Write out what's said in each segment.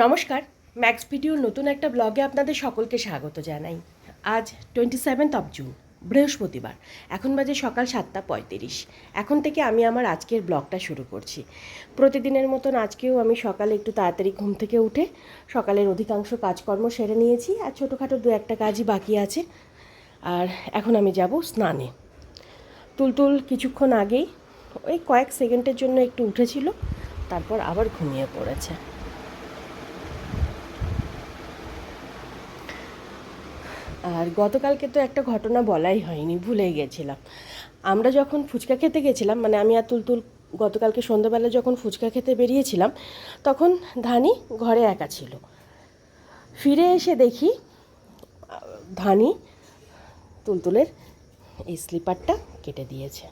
নমস্কার ম্যাক্স ভিডিওর নতুন একটা ব্লগে আপনাদের সকলকে স্বাগত জানাই। আজ টোয়েন্টি সেভেন্থ অফ জুন বৃহস্পতিবার। এখন বাজে সকাল সাতটা পঁয়ত্রিশ। এখন থেকে আমি আমার আজকের ব্লগটা শুরু করছি। প্রতিদিনের মতন আজকেও আমি সকালে একটু তাড়াতাড়ি ঘুম থেকে উঠে সকালের অধিকাংশ কাজকর্ম সেরে নিয়েছি, আর ছোটোখাটো দু একটা কাজই বাকি আছে। আর এখন আমি যাব স্নানে। তুলতুল কিছুক্ষণ আগেই ওই কয়েক সেকেন্ডের জন্য একটু উঠেছিল, তারপর আবার ঘুমিয়ে পড়েছে। আর গতকালকে তো একটা ঘটনা বলাই হয়নি, ভুলে গেছিলাম। আমরা যখন ফুচকা খেতে গেছিলাম মানে আমি আর তুলতুল গতকালকে সন্ধ্যাবেলা যখন ফুচকা খেতে বেরিয়েছিলাম, তখন ধানি ঘরে একা ছিল। ফিরে এসে দেখি, ধানি তুলতুলের এই স্লিপারটা কেটে দিয়েছে।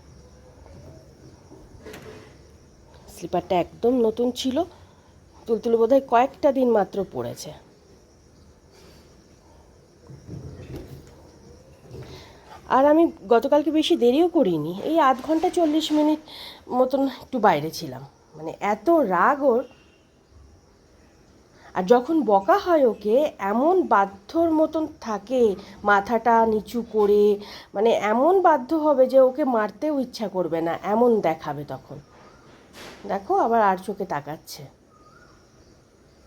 স্লিপারটা একদম নতুন ছিল, তুলতুল বোধহয় কয়েকটা দিন মাত্র পড়েছে। আর আমি গতকালকে বেশি দেরিও করিনি। এই আধ ঘণ্টা চল্লিশ মিনিট মতন একটু বাইরে ছিলাম। মানে এত রাগ ওর। আর যখন বকা হয় ওকে, এমন বাধ্যর মতন থাকে, মাথাটা নিচু করে মানে এমন বাধ্য হবে যে ওকে মারতেও ইচ্ছা করবে না, এমন দেখাবে তখন। দেখো আবার আর চোখে তাকাচ্ছে।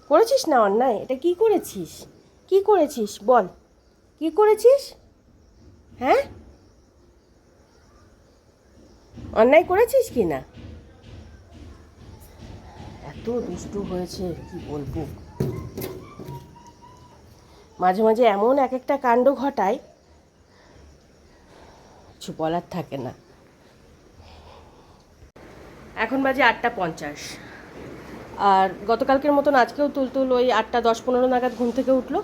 করেছিস না অন্যায়? এটা কি করেছিস? কি করেছিস? বল। কি করেছিস? হ্যাঁ? অন্যায় করেছিস কি না? এত দুষ্টু হয়েছে, কি বলব? মাঝে মাঝে এমন এক একটা কাণ্ড ঘটায়, কিছু বলার থাকে না। এখন বাজে আটটা পঞ্চাশ। আর গতকালকের মতন আজকেও তুলতুল ওই আটটা দশ পনেরো নাগাদ ঘুম থেকে উঠল,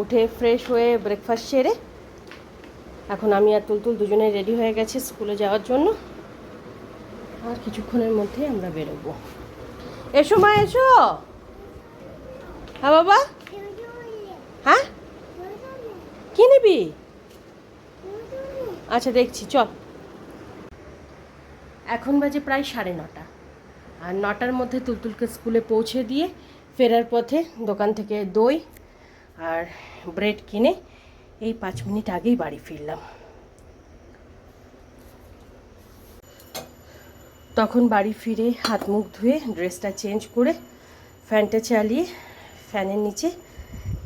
উঠে ফ্রেশ হয়ে ব্রেকফাস্ট সেরে এখন আমি আর তুলতুল দুজনে রেডি হয়ে গেছি স্কুলে যাওয়ার জন্য। আর কিছুক্ষণের মধ্যে আমরা বেরোবো। এসো মা, এসো। হ্যাঁ বাবা। হ্যাঁ? কি নিবি? আচ্ছা দেখছি, চল। এখন বাজে প্রায় সাড়ে নটা। আর নটার মধ্যে তুলতুলকে স্কুলে পৌঁছে দিয়ে ফেরার পথে দোকান থেকে দই আর ব্রেড কিনে এই পাঁচ মিনিট আগেই বাড়ি ফিরলাম। তখন বাড়ি ফিরে হাত মুখ ধুয়ে ড্রেসটা চেঞ্জ করে ফ্যানটা চালিয়ে ফ্যানের নিচে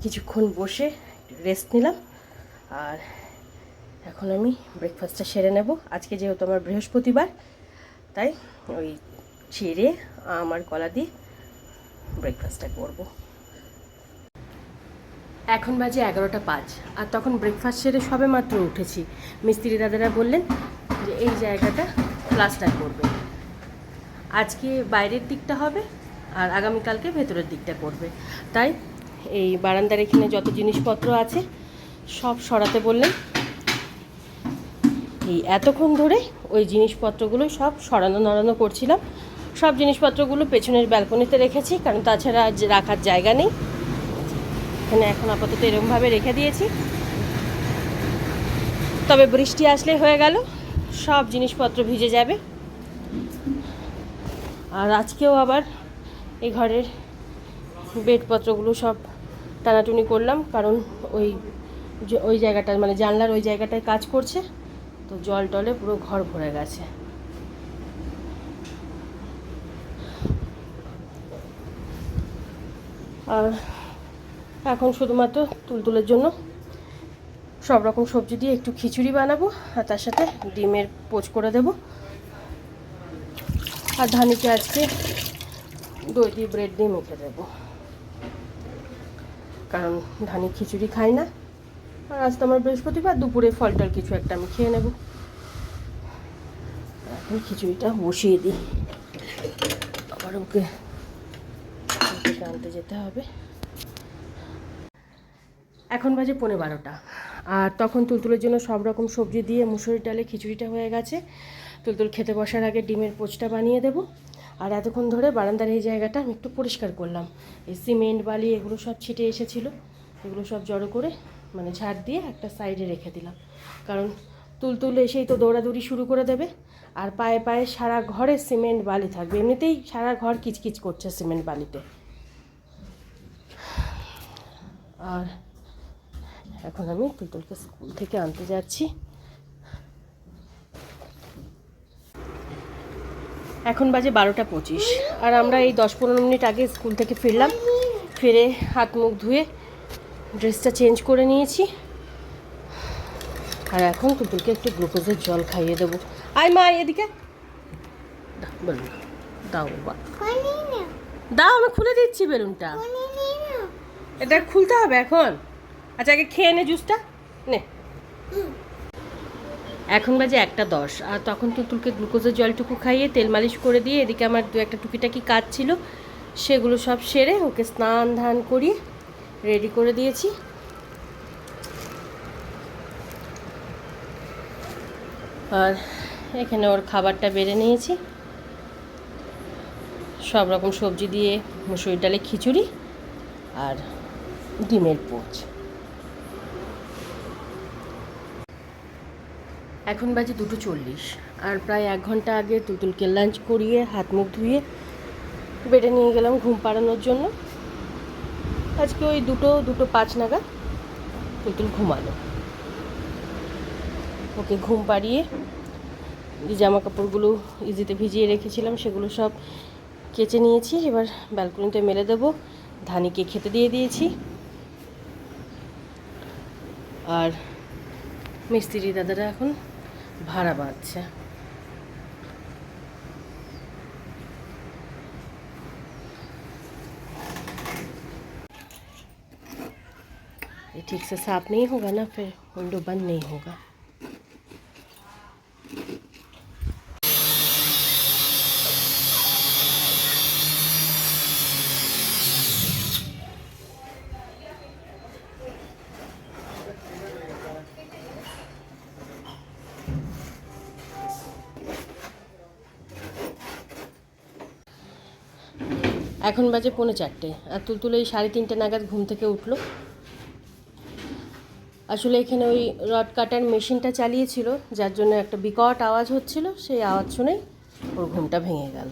কিছুক্ষণ বসে রেস্ট নিলাম। আর এখন আমি ব্রেকফাস্টটা সেরে নেব। আজকে যেহেতু আমার বৃহস্পতিবার, তাই ওই চিড়ে আমার কলা দিয়ে ব্রেকফাস্টটা করব। এখন বাজে এগারোটা পাঁচ, আর তখন ব্রেকফাস্ট সেরে সবে মাত্র উঠেছি। মিস্ত্রি দাদারা বললেন যে এই জায়গাটা প্লাস্টার করবে। আজকে বাইরের দিকটা হবে, আর আগামীকালকে ভেতরের দিকটা করবে। তাই এই বারান্দার এখানে যত জিনিসপত্র আছে, সব সরাতে বললেন। এই এতক্ষণ ধরে ওই জিনিসপত্রগুলো সব সরানো নড়ানো করছিলাম। সব জিনিসপত্রগুলো পেছনের ব্যালকনিতে রেখেছি, কারণ তাছাড়া রাখার জায়গা নেই। এখানে এখন আপাতত এরমভাবে রেখে দিয়েছি। তবে বৃষ্টি আসলে হয়ে গেল, সব জিনিসপত্র ভিজে যাবে। আর আজকেও আবার এই ঘরের বেডপত্রগুলো সব টানাটুনি করলাম, কারণ ওই ওই জায়গাটা মানে জানলার ওই জায়গাটায় কাজ করছে, তো জল টলে পুরো ঘর ভরে গেছে। আর এখন শুধুমাত্র তুলতুলের জন্য সব রকম সবজি দিয়ে একটু খিচুড়ি বানাবো, আর তার সাথে ডিমের পোচ করে দেবো। আর ধানিকে আজকে দই দিয়ে ব্রেড দিয়ে মেখে দেবো। কারণ ধানি খিচুড়ি খাই না। আর আজ তো আমার বৃহস্পতিবার, দুপুরে ফল টল কিছু একটা আমি খেয়ে নেব। এখন খিচুড়িটা বসিয়ে দিই। আবার ওকে আনতে যেতে হবে। এখন বাজে পৌনে বারোটা। আর তখন তুলতুলের জন্য সব রকম সবজি দিয়ে মুসুরির ডালে খিচুড়িটা হয়ে গেছে। তুলতুল খেতে বসার আগে ডিমের পোচটা বানিয়ে দেবো। আর এতক্ষণ ধরে বারান্দার এই জায়গাটা আমি একটু পরিষ্কার করলাম। এই সিমেন্ট, বালি এগুলো সব ছিটে এসেছিল। এগুলো সব জড়ো করে মানে ঝাড় দিয়ে একটা সাইডে রেখে দিলাম। কারণ তুলতুল এসেই তো দৌড়াদৌড়ি শুরু করে দেবে। আর পায়ে পায়ে সারা ঘরে সিমেন্ট, বালি থাকবে। এমনিতেই সারা ঘর কিচকিচ করছে সিমেন্ট, বালিতে। আর এখন আমি তুলতুলকে স্কুল থেকে আনতে যাচ্ছি। এখন বাজে বারোটা পঁচিশ আর আমরা এই দশ পনেরো মিনিট আগে স্কুল থেকে ফিরলাম। ফিরে হাত মুখ ধুয়ে ড্রেসটা চেঞ্জ করে নিয়েছি। আর এখন তুতুলকে একটু গ্লুকোজের জল খাইয়ে দেবো। আয় মা এদিকে। দাও বলুন দাও। বাবা। দাও আমি খুলে দিচ্ছি বেলুনটা। এটা খুলতে হবে এখন। আচ্ছা আগে খেয়ে নে জুসটা। নে। এখন বাজে একটা দশ, আর তখন তুতুলকে গ্লুকোজের জলটুকু খাইয়ে তেল মালিশ করে দিয়ে এদিকে আমার দু একটা টুকিটাকি কাজ ছিল, সেগুলো সব সেরে ওকে স্নান ধান করিয়ে রেডি করে দিয়েছি। আর এখানে ওর খাবারটা বেড়ে নিয়েছি। সব রকম সবজি দিয়ে মুসুরি ডালে খিচুড়ি আর ডিমের পোচ। এখন বাজে দুটো চল্লিশ। আর প্রায় এক ঘণ্টা আগে তুতুলকে লাঞ্চ করিয়ে হাত মুখ ধুয়ে বেডে নিয়ে গেলাম ঘুম পাড়ানোর জন্য। আজকে ওই দুটো দুটো পাঁচ নাগাদ তুতুল ঘুমালো। ওকে ঘুম পাড়িয়ে যে জামা কাপড়গুলো ইজিতে ভিজিয়ে রেখেছিলাম সেগুলো সব কেচে নিয়েছি। এবার ব্যালকনিতে মেলে দেবো। ধানিকে খেতে দিয়ে দিয়েছি। আর মিস্ত্রি দাদারা এখন ভাড়া বাঁধছে ये ठीक से साफ नहीं होगा ना फिर विंडो बंद नहीं होगा এখন বাজে পৌনে চারটে। আর তুলতুল এই সাড়ে তিনটে নাগাদ ঘুম থেকে উঠল। আসলে এখানে ওই রড কাটার মেশিনটা চালিয়েছিল, যার জন্য একটা বিকট আওয়াজ হচ্ছিল, সেই আওয়াজ শুনেই ওর ঘুমটা ভেঙে গেল।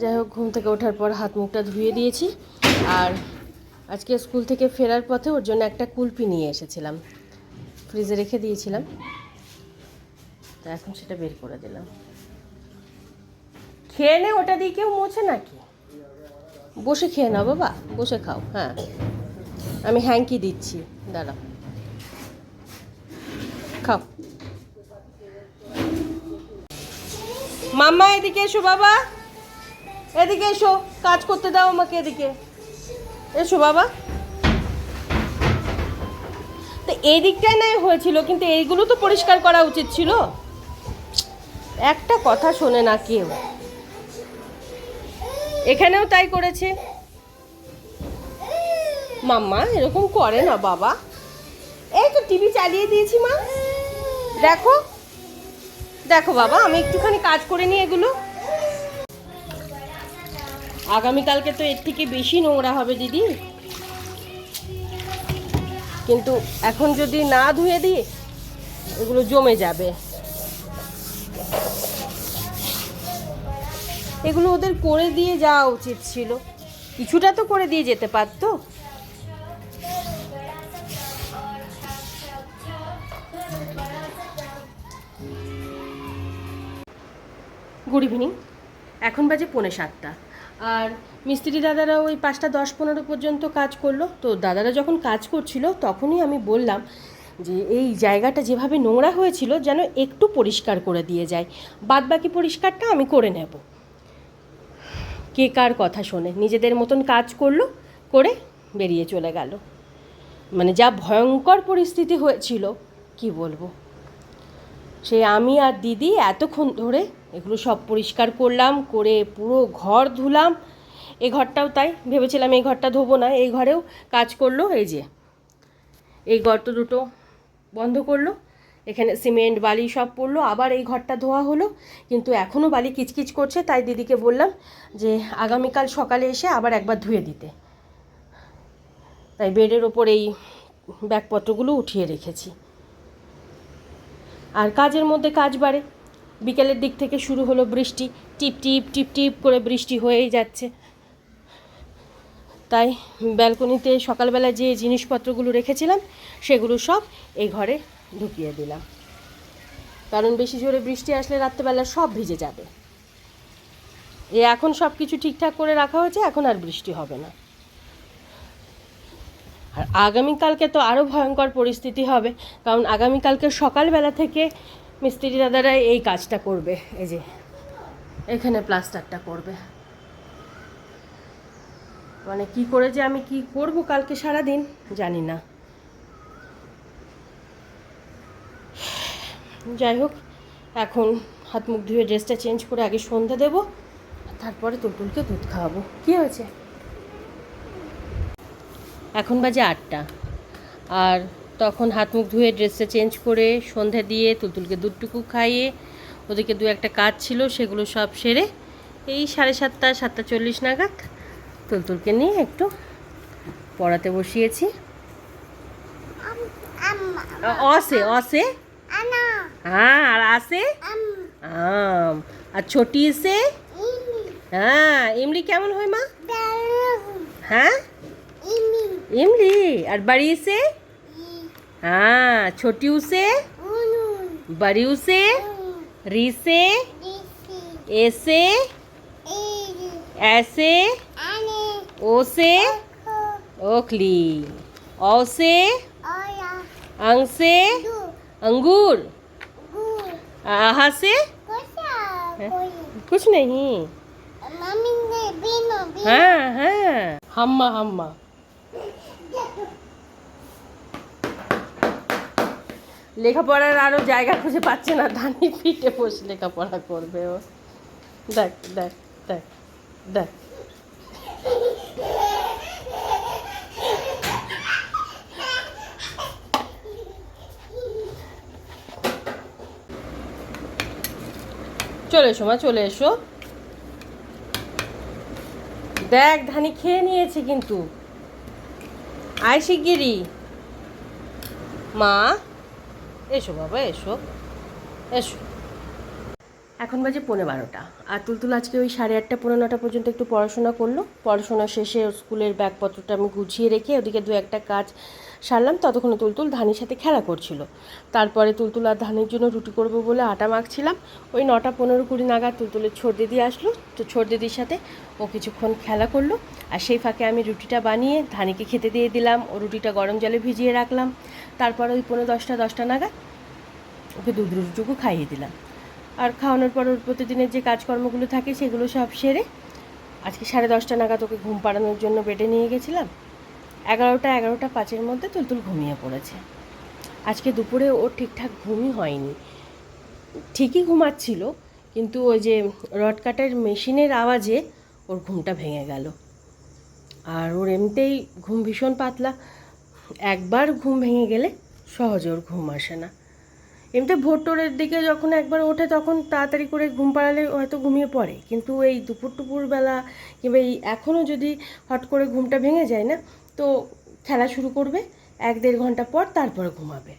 যাই হোক, ঘুম থেকে ওঠার পর হাত মুখটা ধুয়ে দিয়েছি। আর আজকে স্কুল থেকে ফেরার পথে ওর জন্য একটা কুলপি নিয়ে এসেছিলাম। ফ্রিজে রেখে দিয়েছিলাম। তা এখন সেটা বের করে দিলাম। খেয়ে নে, ওটা দিয়ে কেউ মোছে নাকি? বসে খেয়ে নাও বাবা, বসে খাও হ্যাঁ। আমি হ্যাঙ্কি দিচ্ছি, দাঁড়াও। খাও। মাম্মা, এদিকে এসো বাবা। এদিকে এসো, কাজ করতে দাও আমাকে এদিকে। এসো বাবা। তো এই দিকটাই নাই হয়েছিল, কিন্তু এইগুলো তো পরিষ্কার করা উচিত ছিল। একটা কথা শোনে না কেউ। এখানেও তাই করেছে। মাম্মা, এরকম করে না বাবা। এই তো টিভি চালিয়ে দিয়েছি মা। দেখো। দেখো বাবা, আমি একটুখানি কাজ করে নিই এগুলো। আগামীকালকে তো এর থেকে বেশি নোংরা হবে দিদি। কিন্তু এখন যদি না ধুয়ে দিই, এগুলো জমে যাবে। এগুলো ওদের করে দিয়ে যাওয়া উচিত ছিল। কিছুটা তো করে দিয়ে যেতে পারতো। গুড ইভিনিং এখন বাজে পৌনে সাতটা। আর মিস্ত্রি দাদারা ওই পাঁচটা দশ পনেরো পর্যন্ত কাজ করল। তো দাদারা যখন কাজ করছিল, তখনই আমি বললাম যে, এই জায়গাটা যেভাবে নোংরা হয়েছিল, যেন একটু পরিষ্কার করে দিয়ে যায়। বাদ বাকি পরিষ্কারটা আমি করে নেব। কে কার কথা শোনে। নিজেদের মতন কাজ করল, করে বেরিয়ে চলে গেল। মানে যা ভয়ঙ্কর পরিস্থিতি হয়েছিল, কি বলব? সে আমি আর দিদি এতক্ষণ ধরে এগুলো সব পরিষ্কার করলাম, করে পুরো ঘর ধুলাম। এ ঘরটাও তাই, ভেবেছিলাম এই ঘরটা ধোবো না, এই ঘরেও কাজ করল, এই যে। এই গর্ত দুটো বন্ধ করল এখানে সিমেন্ট, বালি সব পড়ল, আবার এই ঘরটা ধোয়া হলো। কিন্তু এখনও বালি কিচকিচ করছে, তাই দিদিকে বললাম যে আগামীকাল সকালে এসে আবার একবার ধুয়ে দিতে। তাই বেডের ওপর এই ব্যাগপত্রগুলো উঠিয়ে রেখেছি। আর কাজের মধ্যে কাজ বাড়ে। বিকেলের দিক থেকে শুরু হলো বৃষ্টি, টিপ টিপ টিপ টিপ করে বৃষ্টি হয়েই যাচ্ছে। তাই ব্যালকনিতে সকালবেলা যে জিনিসপত্রগুলো রেখেছিলাম, সেগুলো সব এই ঘরে ঢুকিয়ে দিলাম। কারণ বেশি জোরে বৃষ্টি আসলে রাত্রেবেলা সব ভিজে যাবে। এ এখন সব কিছু ঠিকঠাক করে রাখা হয়েছে, এখন আর বৃষ্টি হবে না। আর আগামীকালকে তো আরও ভয়ঙ্কর পরিস্থিতি হবে, কারণ আগামীকালকে সকালবেলা থেকে মিস্ত্রি দাদারা এই কাজটা করবে, এই যে এখানে প্লাস্টারটা করবে। মানে কি করে যে আমি কি করব কালকে সারা দিন জানি না। যাই হোক এখন হাত মুখ ধুয়ে ড্রেসটা চেঞ্জ করে আগে সন্ধ্যা দেবো তারপরে তুলতুলকে দুধ খাওয়াবো। কী হয়েছে? এখন বাজে আটটা। আর তখন হাত মুখ ধুয়ে ড্রেসটা চেঞ্জ করে সন্ধ্যা দিয়ে তুলতুলকে দুধটুকু খাইয়ে ওদেরকে দু একটা কাজ ছিল সেগুলো সব সেরে এই সাড়ে সাতটা সাতটা চল্লিশ নাগাদ তুলতুলকে নিয়ে একটু পড়াতে বসিয়েছি। অসে অসে हाँ और आ से? Um. आम और छोटी से? हाँ इमली क्या मन हुई माँ? हाँ? इमली और बड़ी से? हाँ छोटी उसे बड़ी उसे री से? ऐसे ऐसे ओ से? ओखली। ओ से? अंग से? अंगूर आहा से कुछ नहीं हाँ हाँ हम्मा हम्मा লেখাপড়ার আরও জায়গা খুঁজে পাচ্ছে না ধানি পিঠে বসে লেখাপড়া করবে ও দেখ দেখ দেখ দেখ চলে এসো, মা, চলে এসো। দেখ, ধানি খেয়ে নিয়েছে কিন্তু। আয় শিগগিরি মা, এসো বাবা, এসো। এসো। এখন বাজে পৌনে বারোটা। আর তুলতুল আজকে ওই সাড়ে আটটা পনেরো নটা পর্যন্ত একটু পড়াশোনা করল। পড়াশোনা শেষে স্কুলের ব্যাগপত্রটা আমি গুছিয়ে রেখে ওদিকে দু একটা কাজ সারলাম, ততক্ষণে তুলতুল ধানের সাথে খেলা করছিল। তারপরে তুলতুল আর ধানের জন্য রুটি করব বলে আটা মাখছিলাম। ওই নটা পনেরো কুড়ি নাগাদ তুলতুলের ছোট দিদি আসলো। তো ছোট দিদির সাথে ও কিছুক্ষণ খেলা করল। আর সেই ফাঁকে আমি রুটিটা বানিয়ে ধানিকে খেতে দিয়ে দিলাম। ও রুটিটা গরম জলে ভিজিয়ে রাখলাম। তারপর ওই পনেরো দশটা দশটা নাগাদ ওকে দুধ রুটিটুকু খাইয়ে দিলাম। আর খাওয়ানোর পর ওর প্রতিদিনের যে কাজকর্মগুলো থাকে সেগুলো সব সেরে আজকে সাড়ে দশটা নাগাদ ওকে ঘুম পাড়ানোর জন্য বেডে নিয়ে গেছিলাম। এগারোটা এগারোটা পাঁচের মধ্যে তুলতুল ঘুমিয়ে পড়েছে। আজকে দুপুরে ওর ঠিকঠাক ঘুমই হয়নি। ঠিকই ঘুমাচ্ছিল, কিন্তু ওই যে রড কাটার মেশিনের আওয়াজে ওর ঘুমটা ভেঙে গেল। আর ওর এমনিতেই ঘুম ভীষণ পাতলা। একবার ঘুম ভেঙে গেলে সহজে ওর ঘুম আসে না। এমনিতে ভোর টোরের দিকে যখন একবার ওঠে, তখন তাড়াতাড়ি করে ঘুম পাড়ালে হয়তো ঘুমিয়ে পড়ে। কিন্তু এই দুপুর টুপুর বেলা কিংবা এই এখনও যদি হট করে ঘুমটা ভেঙে যায় না তো খেলা শুরু করবে, এক দেড় ঘণ্টা পর তারপরে ঘুমাবে।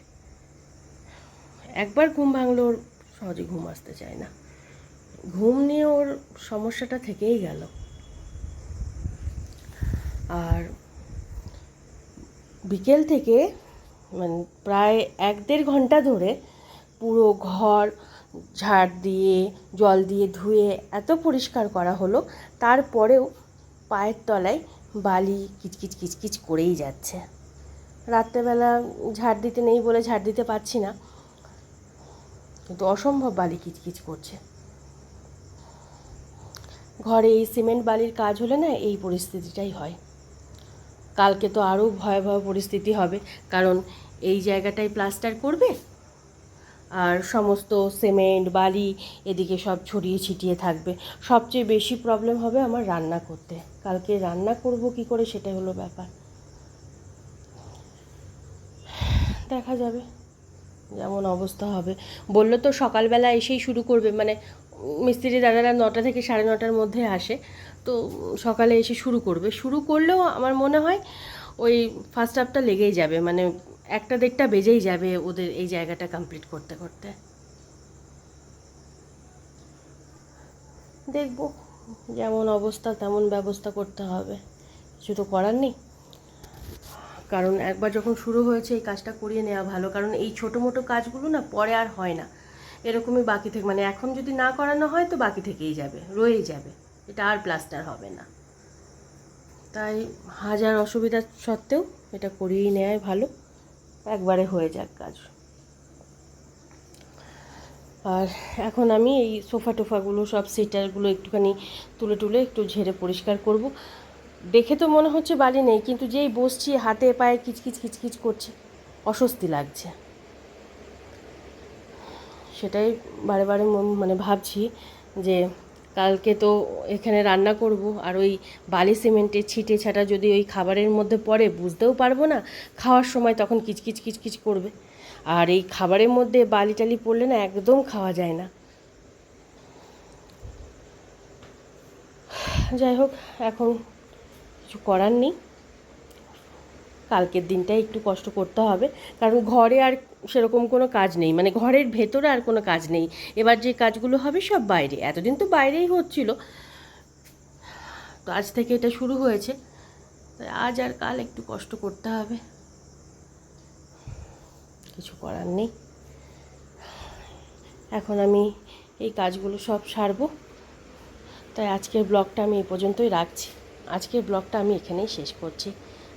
একবার ঘুম ভাঙলে ওর সহজে ঘুম আসতে চায় না। ঘুম নিয়ে ওর সমস্যাটা থেকেই গেল। আর বিকেল থেকে মানে প্রায় এক দেড় ঘণ্টা ধরে পুরো ঘর ঝাড় দিয়ে, জল দিয়ে ধুয়ে এত পরিষ্কার করা হলো, তারপরেও পায়ের তলায় বালি কিচকিচ কিচকিচ করেই যাচ্ছে। রাত্রেবেলা ঝাড় দিতে নেই বলে ঝাড় দিতে পারছি না। কিন্তু অসম্ভব বালি কিচকিচ করছে। ঘরে এই সিমেন্ট বালির কাজ হলে না এই পরিস্থিতিটাই হয়। কালকে তো আরও ভয়াবহ পরিস্থিতি হবে। কারণ এই জায়গাটায় প্লাস্টার করবে আর সমস্ত সিমেন্ট, বালি এদিকে সব ছড়িয়ে ছিটিয়ে থাকবে। সবচেয়ে বেশি প্রবলেম হবে আমার রান্না করতে। কালকে রান্না করব কি করে সেটাই হলো ব্যাপার। দেখা যাবে, যেমন অবস্থা হবে। বলল তো সকালবেলা এসেই শুরু করবে মানে মিস্ত্রি দাদারা নটা থেকে সাড়ে নটার মধ্যে আসে, তো সকালে এসে শুরু করবে। শুরু করলেও আমার মনে হয় ওই ফার্স্ট হাফটা লেগেই যাবে মানে একটা দেড়টা বেজেই যাবে ওদের এই জায়গাটা কমপ্লিট করতে করতে। দেখব যেমন অবস্থা তেমন ব্যবস্থা করতে হবে। কিছু তো করার নেই। কারণ একবার যখন শুরু হয়েছে এই কাজটা করিয়ে নেওয়া ভালো, কারণ এই ছোটো মোটো কাজগুলো না পরে আর হয় না। এরকমই বাকি থেকে মানে এখন যদি না করানো হয় তো বাকি থেকেই যাবে, রয়েই যাবে। এটা আর প্লাস্টার হবে না। তাই হাজার অসুবিধা সত্ত্বেও এটা করিয়েই নেয় ভালো। একবারে হয়ে যাক কাজ। আর এখন আমি এই সোফা টোফাগুলো, সব সিটারগুলো একটুখানি তুলে তুলে একটু ঝেড়ে পরিষ্কার করব। দেখে তো মনে হচ্ছে বালি নেই, কিন্তু যেই বসছি হাতে পায়ে কিচকিচ কিচকিচ করছে, অস্বস্তি লাগছে। সেটাই বারে বারে মানে ভাবছি যে কালকে তো এখানে রান্না করব। আর ওই বালি সিমেন্টের ছিটে ছাটা যদি ওই খাবারের মধ্যে পড়ে, বুঝতেও পারব না, খাওয়ার সময় তখন কিচকিচ কিচকিচ করবে। আর এই খাবারের মধ্যে বালি টালি পড়লে না একদম খাওয়া যায় না। যাই হোক, এখন কিছু করার নেই। কালকের দিনটা একটু কষ্ট করতে হবে। কারণ ঘরে আর সেরকম কোনো কাজ নেই। মানে ঘরের ভেতরে আর কোনো কাজ নেই। এবার যে কাজগুলো হবে সব বাইরে। এতদিন তো বাইরেই হচ্ছিল। তো আজ থেকে এটা শুরু হয়েছে। তাই আজ আর কাল একটু কষ্ট করতে হবে। কিছু করার নেই। এখন আমি এই কাজগুলো সব সারবো। তাই আজকের ব্লগটা আমি এই পর্যন্তই রাখছি। আজকের ব্লগটা আমি এখানেই শেষ করছি।